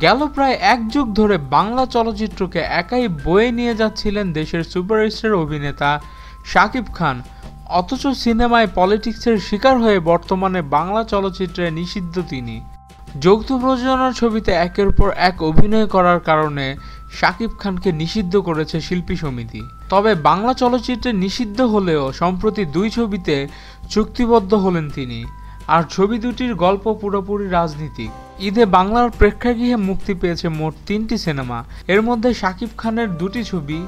গেল প্রায় এক যুগ ধরে বাংলা চলচ্চিত্রকে একাই বয়ে নিয়ে যাচ্ছিলেন দেশের সুপারস্টার অভিনেতা শাকিব খান। অথচ সিনেমায় পলিটিক্সের শিকার হয়ে বর্তমানে বাংলা চলচ্চিত্রে নিষিদ্ধ তিনি। যৌথ প্রযোজনার ছবিতে একের পর এক অভিনয় করার কারণে শাকিব খানকে নিষিদ্ধ করেছে শিল্পী সমিতি। তবে বাংলা চলচ্চিত্রে নিষিদ্ধ হলেও সম্প্রতি দুই ছবিতে চুক্তিবদ্ধ হলেন তিনি। আর ছবি দুটির গল্প পুরোপুরি রাজনীতিক। ঈদে বাংলার প্রেক্ষাগৃহে মুক্তি পেয়েছে মোট তিনটি সিনেমা। এর মধ্যে শাকিব খানের দুটি ছবি,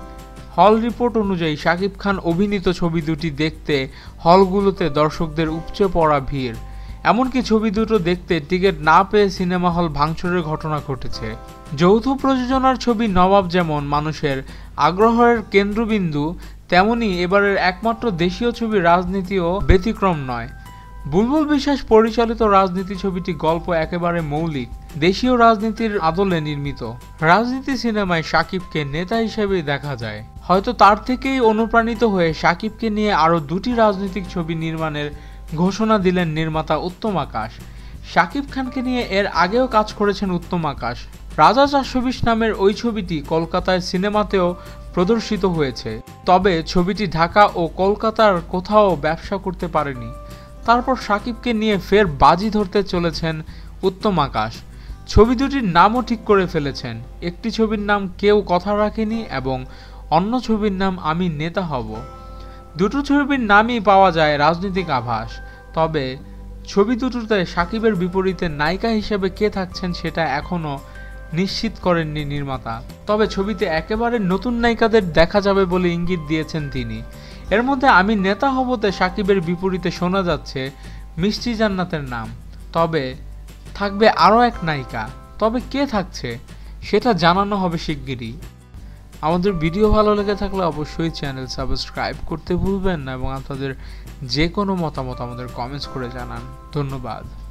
হল রিপোর্ট অনুযায়ী শাকিব খান অভিনীত ছবি দুটি দেখতে হলগুলোতে দর্শকদের উপচে পড়া ভিড়। এমনকি ছবি দুটো দেখতে টিকিট না পেয়ে সিনেমা হল ভাঙচুরের ঘটনা ঘটেছে। যৌথ প্রযোজনার ছবি নবাব যেমন মানুষের আগ্রহের কেন্দ্রবিন্দু, তেমনি এবারের একমাত্র দেশীয় ছবি রাজনীতিও ব্যতিক্রম নয়। বুলবুল বিশ্বাস পরিচালিত রাজনীতি ছবিটি গল্প একেবারে মৌলিক, দেশীয় রাজনীতির আদলে নির্মিত। রাজনীতি সিনেমায় সাকিবকে নেতা হিসেবেই দেখা যায়। হয়তো তার থেকেই অনুপ্রাণিত হয়ে সাকিবকে নিয়ে আরও দুটি রাজনৈতিক ছবি নির্মাণের ঘোষণা দিলেন নির্মাতা উত্তম আকাশ। শাকিব খানকে নিয়ে এর আগেও কাজ করেছেন উত্তম আকাশ। রাজা চারশোবিশ নামের ওই ছবিটি কলকাতায় সিনেমাতেও প্রদর্শিত হয়েছে। তবে ছবিটি ঢাকা ও কলকাতার কোথাও ব্যবসা করতে পারেনি। তারপর সাকিবকে নিয়ে ফের বাজি ধরতে চলেছেন উত্তম আকাশ। ছবি দুটির নামও ঠিক করে ফেলেছেন। একটি ছবির নাম কেউ কথা রাখেনি এবং অন্য ছবির নাম আমি নেতা হব। দুটো ছবির নামই পাওয়া যায় রাজনৈতিক আভাস। তবে ছবি দুটোতে সাকিবের বিপরীতে নায়িকা হিসেবে কে থাকছেন সেটা এখনও নিশ্চিত করেননি নির্মাতা। তবে ছবিতে একেবারে নতুন নায়িকাদের দেখা যাবে বলে ইঙ্গিত দিয়েছেন তিনি। এর মধ্যে আমি নেতা হবতে সাকিবের বিপরীতে শোনা যাচ্ছে মিষ্টি জান্নাতের নাম। তবে থাকবে আরও এক নায়িকা। তবে কে থাকছে সেটা জানানো হবে শিগগিরই। আমাদের ভিডিও ভালো লেগে থাকলে অবশ্যই চ্যানেল সাবস্ক্রাইব করতে ভুলবেন না এবং আপনাদের যে কোনো মতামত আমাদের কমেন্টস করে জানান। ধন্যবাদ।